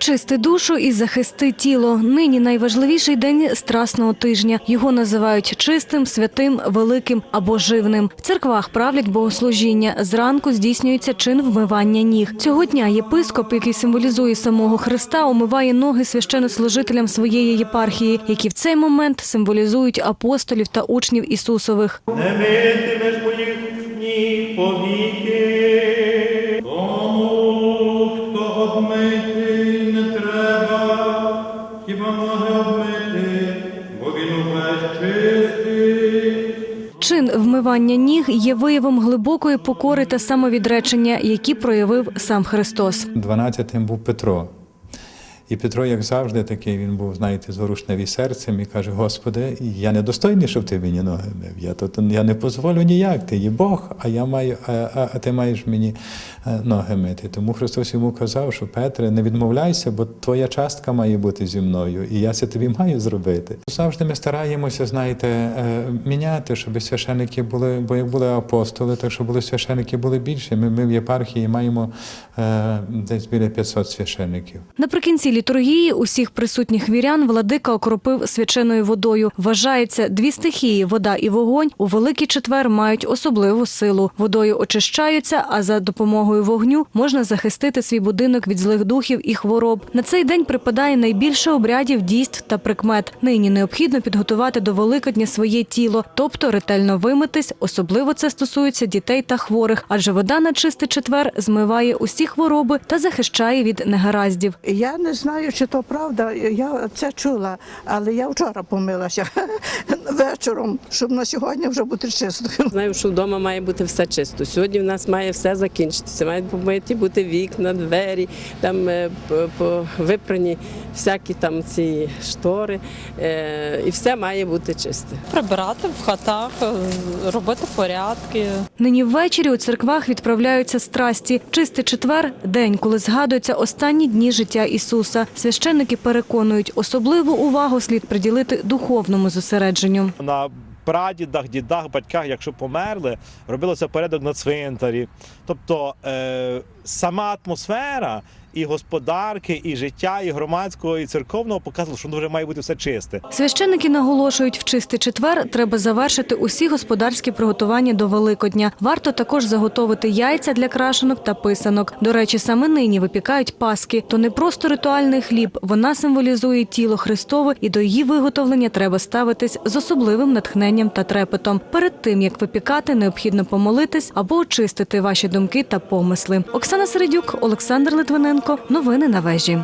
Очисти душу і захисти тіло. Нині найважливіший день страсного тижня. Його називають чистим, святим, великим або живним. В церквах правлять богослужіння. Зранку здійснюється чин вмивання ніг. Цього дня єпископ, який символізує самого Христа, умиває ноги священнослужителям своєї єпархії, які в цей момент символізують апостолів та учнів Ісусових. не митимеш моїх ніг повіки. Хіба може обмити, бо він увесь чистий. Чин вмивання ніг є виявом глибокої покори та самовідречення, які проявив сам Христос. 12-тим був Петро. І Петро, як завжди, такий він був, знаєте, зворушливий серцем і каже: Господи, я не достойний, щоб ти мені ноги мив. Я тут я не дозволю ніяк. Ти є Бог, а я маю, а, а, а ти маєш мені е, ноги мити. Тому Христос йому казав, що Петре, не відмовляйся, бо твоя частка має бути зі мною, і я це тобі маю зробити. Завжди ми стараємося, знаєте, е, міняти, щоб священики були, бо як були апостоли, так що були священики були більше. Ми, ми в єпархії маємо е, десь біля 500 священиків. Наприкінці літургії усіх присутніх вірян владика окропив свяченою водою. Вважається, дві стихії вода і вогонь у великий четвер мають особливу силу. Водою очищаються, а за допомогою вогню можна захистити свій будинок від злих духів і хвороб. На цей день припадає найбільше обрядів, дійств та прикмет. Нині необхідно підготувати до Великодня своє тіло, тобто ретельно вимитись. Особливо це стосується дітей та хворих, адже вода на чистий четвер змиває усі хвороби та захищає від негараздів. Я не знаю, чи то правда. Я це чула, але я вчора помилася вечором, щоб на сьогодні вже бути чистою. Знаю, що вдома має бути все чисто. Сьогодні в нас має все закінчитися. Мають помиті бути вікна, двері, там е, випрані всякі там ці штори, е, і все має бути чисте. прибирати в хатах, е, робити порядки. Нині ввечері у церквах відправляються страсті. Чистий четвер день, коли згадуються останні дні життя Ісуса. Священники переконують, особливу увагу слід приділити духовному зосередженню. на прадідах, дідах, батьках, якщо померли, робилося порядок на цвинтарі. Тобто е, сама атмосфера і господарки, і життя, і громадського, і церковного показувало, що вже має бути все чисте. Священники наголошують, в чистий четвер треба завершити усі господарські приготування до Великодня. Варто також заготовити яйця для крашенок та писанок. До речі, саме нині випікають паски. То не просто ритуальний хліб, вона символізує тіло Христове, і до її виготовлення треба ставитись з особливим натхненням та трепетом. Перед тим як випікати, необхідно помолитись або очистити ваші думки та помисли. Оксана Середюк, Олександр Литвиненко. Новини на вежі.